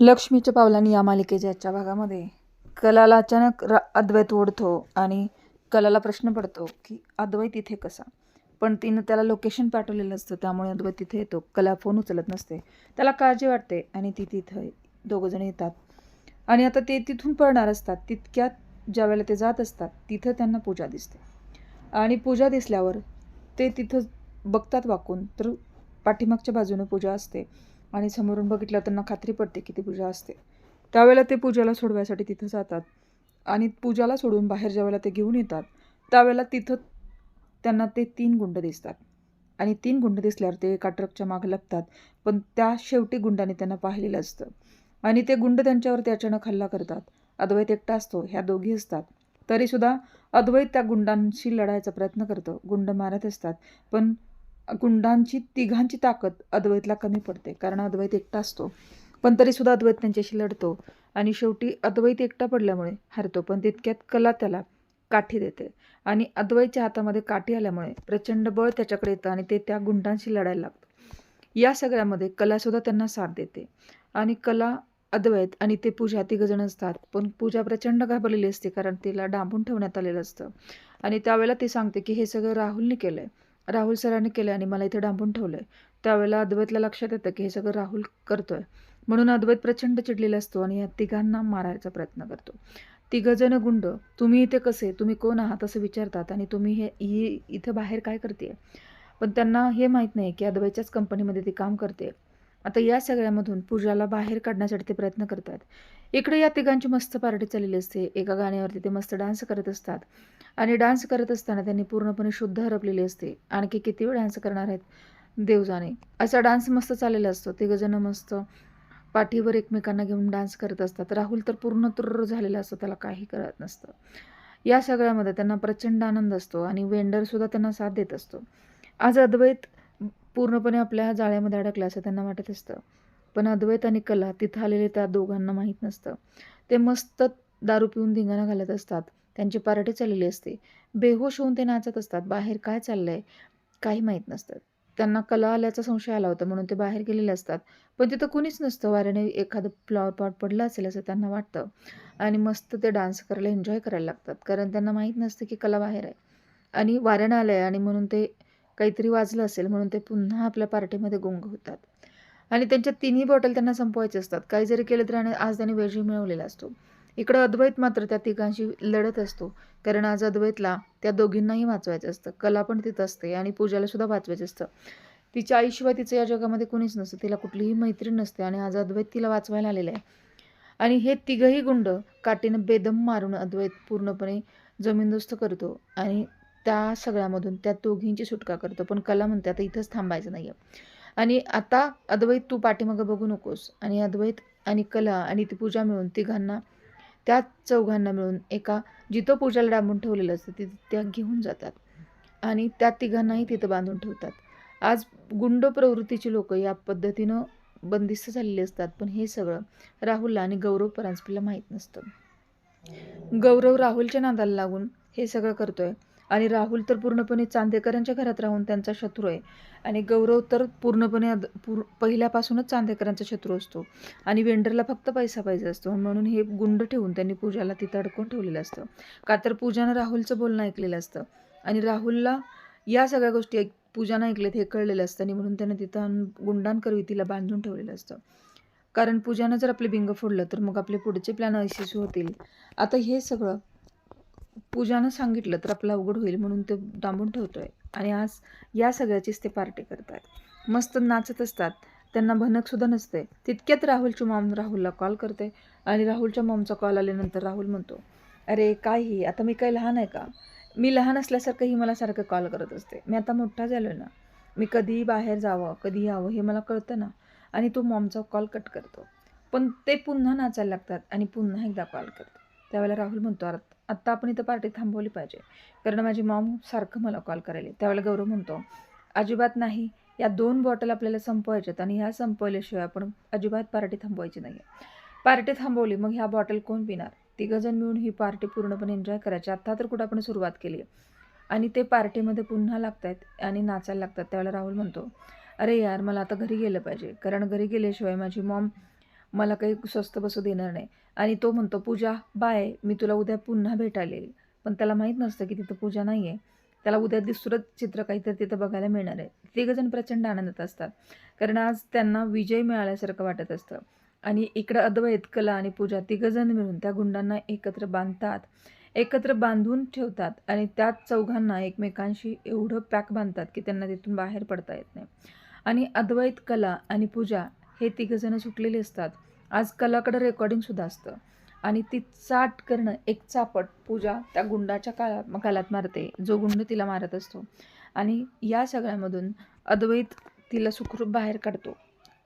लक्ष्मीच्या पावलांनी या मालिकेच्या आजच्या भागामध्ये कलाला अचानक रा अद्वैत ओढतो आणि कलाला प्रश्न पडतो की अद्वैत इथे कसा? पण तिनं त्याला लोकेशन पाठवलेलं असतं त्यामुळे अद्वैत तिथे येतो. कला फोन उचलत नसते. त्याला काळजी वाटते आणि ती तिथं दोघंजण येतात. आणि आता ते तिथून पळणार असतात. तितक्यात ज्या वेळेला ते जात असतात तिथं त्यांना पूजा दिसते. आणि पूजा दिसल्यावर ते तिथं बघतात वाकून तर पाठीमागच्या बाजूने पूजा असते. आणि समोरून बघितलं त्यांना खात्री पडते की ती पूजा असते. त्यावेळेला ते पूजाला सोडवायसाठी तिथं जातात. आणि पूजाला सोडून बाहेर ज्यावेळेला ते घेऊन येतात त्यावेळेला तिथं त्यांना ते तीन गुंड दिसतात. आणि तीन गुंड दिसल्यावर ते एका ट्रकच्या मागे लपतात पण त्या शेवटी गुंडाने त्यांना पाहिलेलं असतं. आणि ते गुंड त्यांच्यावरती अचानक हल्ला करतात. अद्वैत एकटा असतो ह्या दोघी असतात. तरीसुद्धा अद्वैत त्या गुंडांशी लढायचा प्रयत्न करतो. गुंड मारत असतात पण गुंडांची तिघांची ताकद अद्वैतला कमी पडते. कारण अद्वैत एकटा असतो. पण तरीसुद्धा अद्वैत त्यांच्याशी लढतो. आणि शेवटी अद्वैत एकटा पडल्यामुळे हरतो. पण तितक्यात कला त्याला काठी देते. आणि अद्वैतच्या हातामध्ये काठी आल्यामुळे प्रचंड बळ त्याच्याकडे येतं आणि ते त्या गुंडांशी लढायला लागतं. या सगळ्यामध्ये कलासुद्धा त्यांना साथ देते. आणि कला अद्वैत आणि ते पूजा तिघजण असतात. पण पूजा प्रचंड घाबरलेली असते. कारण तिला डांबून ठेवण्यात आलेलं असतं. आणि त्यावेळेला ती सांगते की हे सगळं राहुलने केलं आहे राहुल सरांनी केलं आणि मला इथे डांबून ठेवलं आहे त्यावेळेला अद्वैतला लक्षात येतं की हे सगळं राहुल करतोय. म्हणून अद्वैत प्रचंड चिडलेला असतो आणि या तिघांना मारायचा प्रयत्न करतो. तिघजण गुंड तुम्ही इथे कसे? तुम्ही कोण आहात? असं विचारतात आणि तुम्ही हे ही इथं बाहेर काय करते पण त्यांना हे माहीत नाही की अद्वैतच्याच कंपनीमध्ये ती काम करते आता या सगळ्यामधून पूजाला बाहेर काढण्यासाठी ते प्रयत्न करतात. इकडे या तिघांची मस्त पार्टी चाललेली असते. एका गाण्यावरती ते मस्त डान्स करत असतात. आणि डान्स करत असताना त्यांनी पूर्णपणे शुद्ध हरपलेली असते. आणखी किती वेळ डान्स करणार आहेत? देवजाने असा डान्स मस्त चाललेला असतो. तिघजणं मस्त पाठीवर एकमेकांना घेऊन डान्स करत असतात. राहुल तर पूर्ण तुर्र झालेला असतो. त्याला काही करत नसतं. या सगळ्यामध्ये त्यांना प्रचंड आनंद असतो आणि वेंडरसुद्धा त्यांना साथ देत असतो. आज अद्वैत पूर्णपणे आपल्या जाळ्यामध्ये अडकला असं त्यांना वाटत असतं. पण अद्वैत आणि कला तिथं आलेले त्या दोघांना माहीत नसतं. ते मस्त दारू पिऊन धिंगाणा घालत असतात. त्यांची पार्टी चाललेली असते. बेहोश होऊन ते नाचत असतात. बाहेर काय चाललंय काही माहीत नसतं. त्यांना कला आल्याचा संशय आला होता म्हणून ते बाहेर गेलेले असतात. पण तिथं कुणीच नसतं. वाऱ्याने एखादं फ्लॉवर पॉट पडलं असेल असं त्यांना वाटतं. आणि मस्त ते डान्स करायला एन्जॉय करायला लागतात. कारण त्यांना माहीत नसतं की कला बाहेर आहे. आणि वाऱ्यानं आलं आहे आणि म्हणून ते काहीतरी वाजलं असेल म्हणून ते पुन्हा आपल्या पार्टीमध्ये गुंग होतात. आणि त्यांच्या तिन्ही बॉटल त्यांना संपवायचे असतात. काही जरी केलं तरी आणि आज त्यांनी वेजही मिळवलेला असतो. इकडं अद्वैत मात्र त्या तिघांशी लढत असतो. कारण आज अद्वैतला त्या दोघींनाही वाचवायचं असतं. कला पण तिथं असते आणि पूजाला सुद्धा वाचवायचं असतं. तिच्या आईशिवाय तिचं या जगामध्ये कोणीच नसतं. तिला कुठलीही मैत्रीण नसते आणि आज अद्वैत तिला वाचवायला आलेलं आहे. आणि हे तिघही गुंड काठीनं बेदम मारून अद्वैत पूर्णपणे जमीनदोस्त करतो आणि त्या सगळ्यामधून त्या दोघींची सुटका करतो. पण कला म्हणते आता इथंच थांबायचं नाही आहे आणि आता अद्वैत तू पाठीमागं बघू नकोस. आणि अद्वैत आणि कला आणि ती पूजा मिळून तिघांना त्या चौघांना मिळून एका जिथं पूजाला डांबून ठेवलेलं असतं तिथं त्या घेऊन जातात. आणि त्या तिघांनाही तिथं बांधून ठेवतात. आज गुंड प्रवृत्तीची लोक या पद्धतीनं बंदिस्त झालेले असतात पण हे सगळं राहुलला आणि गौरव परांजपेला माहीत नसतं. गौरव राहुलच्या नादाला लागून हे सगळं करतोय. आणि राहुल तर पूर्णपणे चांदेकरांच्या घरात राहून त्यांचा शत्रू आहे. आणि गौरव तर पूर्णपणे अद पूर पहिल्यापासूनच चांदेकरांचा शत्रू असतो. आणि वेंडरला फक्त पैसा पाहिजे असतो. म्हणून हे गुंड ठेवून त्यांनी पूजाला तिथं अडकून ठेवलेलं असतं. का तर पूजानं राहुलचं बोलणं ऐकलेलं असतं. आणि राहुलला या सगळ्या गोष्टी ऐक पूजानं ऐकल्यात हे कळलेलं असतं. आणि म्हणून त्याने तिथं गुंडांकरवी तिला बांधून ठेवलेलं असतं. कारण पूजानं जर आपले बिंग फोडलं तर मग आपले पुढचे प्लॅन यशस्वी होतील. आता हे सगळं पूजानं सांगितलं तर आपलं अवघड होईल म्हणून ते दांबून ठेवतोय. आणि आज या सगळ्याचीच ते पार्टी करतात मस्त नाचत असतात. त्यांना भनकसुद्धा नसते. तितक्यात राहुलची मॉम राहुलला कॉल करते आणि राहुलच्या मॉमचा कॉल आल्यानंतर राहुल म्हणतो अरे काय ही? आता मी काय लहान आहे का? मी लहान असल्यासारखं ही मला सारखं कॉल करत असते. मी आता मोठा झालो ना. मी कधीही बाहेर जावं कधी यावं हे मला कळतं ना. आणि तो मॉमचा कॉल कट करतो. पण ते पुन्हा नाचायला लागतात आणि पुन्हा एकदा कॉल करतो त्यावेळेला राहुल म्हणतो अर्थ आत्ता आपण इथं पार्टी थांबवली पाहिजे. कारण माझी मॉम सारखं मला कॉल करायला त्यावेळेला गौरव म्हणतो अजिबात नाही. या दोन बॉटल आपल्याला संपवायच्यात आणि ह्या संपवल्याशिवाय आपण अजिबात पार्टी थांबवायची नाही पार्टी थांबवली मग ह्या बॉटल कोण पिणार? तिघंजण मिळून ही पार्टी पूर्णपणे एन्जॉय करायची. आत्ता तर कुठं आपण सुरुवात केली आहे आणि ते पार्टीमध्ये पुन्हा लागत आहेत आणि नाचायला लागतात. त्यावेळेला राहुल म्हणतो अरे यार मला आता घरी गेलं पाहिजे. कारण घरी गेल्याशिवाय माझी मॉम मला काही स्वस्त बसू देणार नाही. आणि तो म्हणतो पूजा बाय मी तुला उद्या पुन्हा भेटायला येईल. पण त्याला माहीत नसतं की तिथं पूजा नाही आहे त्याला उद्या दुसरं चित्र काहीतरी तिथं बघायला मिळणार आहे. तिघंजण प्रचंड आनंदात असतात. कारण आज त्यांना विजय मिळाल्यासारखं वाटत असतं. आणि इकडं अद्वैत कला आणि पूजा तिघंजण मिळून त्या गुंडांना एकत्र बांधतात. एकत्र बांधून ठेवतात आणि त्याच चौघांना एकमेकांशी एवढं पॅक बांधतात की त्यांना तिथून बाहेर पडता येत नाही. आणि अद्वैत कला आणि पूजा हे तिघंजणं सुटलेले असतात. आज कलाकडं रेकॉर्डिंगसुद्धा असतं. आणि ती चाट करणं एक चापट पूजा त्या गुंडाच्या काळात कालात मारते. जो गुंड तिला मारत असतो. आणि या सगळ्यामधून अद्वैत तिला सुखरूप बाहेर काढतो.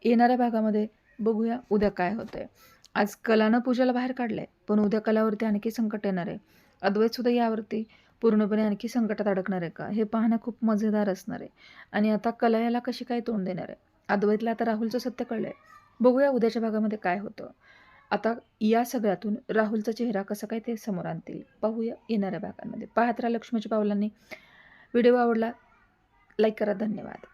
येणाऱ्या भागामध्ये बघूया उद्या काय होतंय. आज कलानं पूजाला बाहेर काढलं आहे पण उद्या कलावरती आणखी संकट येणार आहे. अद्वैतसुद्धा यावरती पूर्णपणे आणखी संकटात अडकणार आहे का? हे पाहणं खूप मजेदार असणार आहे. आणि आता कला याला कशी काय तोंड देणार आहे? अद्वैतला आता राहुलचं सत्य कळलं आहे बघूया उद्याच्या भागामध्ये काय होतं. आता या सगळ्यातून राहुलचा चेहरा कसा काय ते समोर आणतील पाहूया येणाऱ्या भागांमध्ये. पाहत राहा लक्ष्मीच्या पावलांनी. व्हिडिओ आवडला लाईक करा धन्यवाद.